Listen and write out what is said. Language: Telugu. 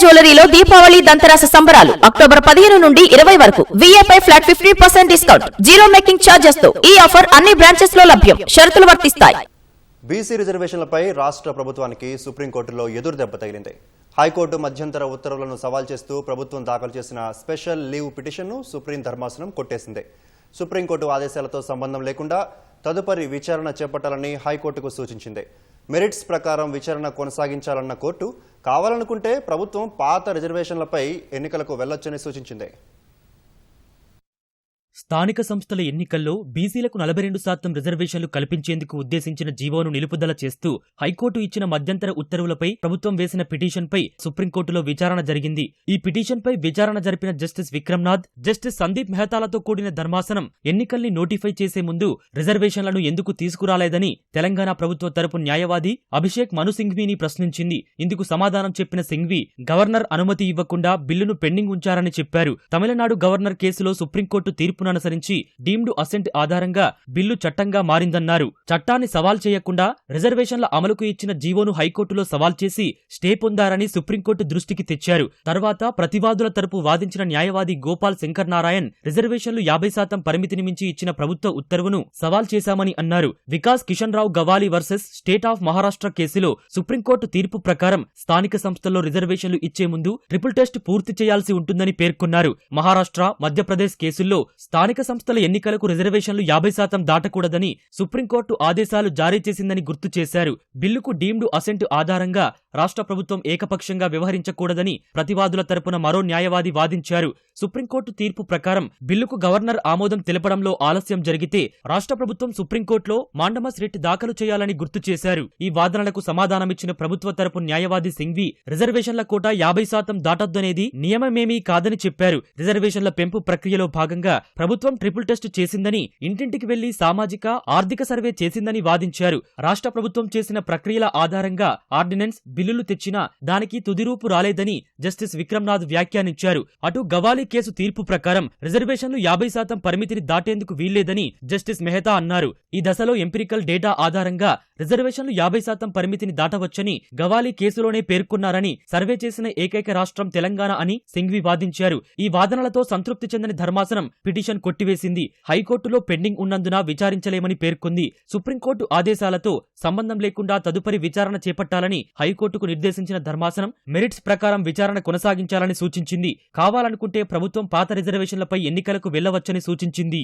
జ్యువెలరీలో దీపావళి దంతరాస సంబరాలు అక్టోబర్ పదిహేను నుండి ఇరవై వరకు. వీఏపై flat fifty percent discount zero making ఛార్జెస్తో ఈ ఆఫర్ అన్ని బ్రాంచెస్లో లభ్యం. షరతులు వర్తిస్తాయి. బీసీ రిజర్వేషన్లపై రాష్ట్ర ప్రభుత్వానికి సుప్రీంకోర్టులో ఎదురు దెబ్బ తగిలింది. హైకోర్టు మధ్యంతర ఉత్తర్వులను సవాల్ చేస్తూ ప్రభుత్వం దాఖలు చేసిన స్పెషల్ లీవ్ పిటిషన్ను సుప్రీం ధర్మాసనం కొట్టేసింది. సుప్రీంకోర్టు ఆదేశాలతో సంబంధం లేకుండా తదుపరి విచారణ చేపట్టాలని హైకోర్టుకు సూచించింది. మెరిట్స్ ప్రకారం విచారణ కొనసాగించాలన్న కోర్టు కావాలనుకుంటే ప్రభుత్వం పాత రిజర్వేషన్లపై ఎన్నికలకు వెళ్ళొచ్చని సూచించింది. స్థానిక సంస్థల ఎన్నికల్లో బీసీలకు నలభై రెండు శాతం రిజర్వేషన్లు కల్పించేందుకు ఉద్దేశించిన జీవోను నిలుపుదల చేస్తూ హైకోర్టు ఇచ్చిన మధ్యంతర ఉత్తర్వులపై ప్రభుత్వం వేసిన పిటిషన్పై సుప్రీంకోర్టులో విచారణ జరిగింది. ఈ పిటిషన్పై విచారణ జరిపిన జస్టిస్ విక్రమ్నాథ్ జస్టిస్ సందీప్ మెహతాలతో కూడిన ధర్మాసనం ఎన్నికల్ని నోటిఫై చేసే ముందు రిజర్వేషన్లను ఎందుకు తీసుకురాలేదని తెలంగాణ ప్రభుత్వ తరపు న్యాయవాది అభిషేక్ మను సింఘ్వీని ప్రశ్నించింది. ఇందుకు సమాధానం చెప్పిన సింఘ్వి గవర్నర్ అనుమతి ఇవ్వకుండా బిల్లును పెండింగ్ ఉంచారని చెప్పారు. తమిళనాడు గవర్నర్ కేసులో సుప్రీంకోర్టు తీర్పును అనుసరించి డీమ్డ్ అసెంట్ ఆధారంగా బిల్లు చట్టంగా మారిందన్నారు. చట్టాన్ని సవాల్ చేయకుండా రిజర్వేషన్ల అమలుకు ఇచ్చిన జీవోను హైకోర్టులో సవాల్ చేసి స్టే పొందారని సుప్రీంకోర్టు దృష్టికి తెచ్చారు. తర్వాత ప్రతివాదుల తరపు వాదించిన న్యాయవాది గోపాల్ శంకర్ నారాయణ్ రిజర్వేషన్లు యాభై శాతం పరిమితిని మించి ఇచ్చిన ప్రభుత్వ ఉత్తర్వును సవాల్ చేశామని అన్నారు. Vikas Kishan Rao Gawali versus state of Maharashtra కేసులో సుప్రీంకోర్టు తీర్పు ప్రకారం స్థానిక సంస్థల్లో రిజర్వేషన్లు ఇచ్చే ముందు ట్రిపుల్ టెస్ట్ పూర్తి చేయాల్సి ఉంటుందని పేర్కొన్నారు. మహారాష్ట్ర మధ్యప్రదేశ్ కేసుల్లో స్థానిక సంస్థల ఎన్నికలకు రిజర్వేషన్లు యాభై శాతం దాటకూడదని సుప్రీంకోర్టు ఆదేశాలు జారీ చేసిందని గుర్తు చేశారు. బిల్లుకు డీమ్డ్ అసెంట్ ఆధారంగా రాష్ట్ర ప్రభుత్వం ఏకపక్షంగా వ్యవహరించకూడదని ప్రతివాదుల తరపున మరో న్యాయవాది వాదించారు. సుప్రీంకోర్టు తీర్పు ప్రకారం బిల్లుకు గవర్నర్ ఆమోదం తెలపడంలో ఆలస్యం జరిగితే రాష్ట్ర ప్రభుత్వం సుప్రీంకోర్టులో మాండమస్ రిట్ దాఖలు చేయాలని గుర్తు చేశారు. ఈ వాదనలకు సమాధానమిచ్చిన ప్రభుత్వ తరపు న్యాయవాది సింఘ్వి రిజర్వేషన్ల కోట యాభై శాతం దాటొద్దనేది నియమమేమీ కాదని చెప్పారు. రిజర్వేషన్ల పెంపు ప్రక్రియలో భాగంగా ప్రభుత్వం ట్రిపుల్ టెస్ట్ చేసిందని ఇంటింటికి వెళ్ళి సామాజిక ఆర్థిక సర్వే చేసిందని వాదించారు. రాష్ట్ర ప్రభుత్వం చేసిన ప్రక్రియల ఆధారంగా ఆర్డినెన్స్ బిల్లులు తెచ్చినా దానికి తుదిరూపు రాలేదని జస్టిస్ విక్రమ్నాథ్ వ్యాఖ్యానించారు. అటు గవాలి కేసు తీర్పు ప్రకారం రిజర్వేషన్లు యాభై శాతం పరిమితిని దాటేందుకు వీల్లేదని జస్టిస్ మెహతా అన్నారు. ఈ దశలో ఎంపిరికల్ డేటా ఆధారంగా రిజర్వేషన్లు యాభై శాతం పరిమితిని దాటవచ్చని గవాలి కేసులోనే పేర్కొన్నారని సర్వే చేసిన ఏకైక రాష్ట్రం తెలంగాణ అని సింఘ్వి వాదించారు. ఈ వాదనలతో సంతృప్తి చెందని ధర్మాసనం పిటిషన్ పిటిషన్ కొట్టివేసింది. హైకోర్టులో పెండింగ్ ఉన్నందున విచారించలేమని పేర్కొంది. సుప్రీంకోర్టు ఆదేశాలతో సంబంధం లేకుండా తదుపరి విచారణ చేపట్టాలని హైకోర్టుకు నిర్దేశించిన ధర్మాసనం మెరిట్స్ ప్రకారం విచారణ కొనసాగించాలని సూచించింది. కావాలనుకుంటే ప్రభుత్వం పాత రిజర్వేషన్లపై ఎన్నికలకు వెళ్ళవచ్చని సూచించింది.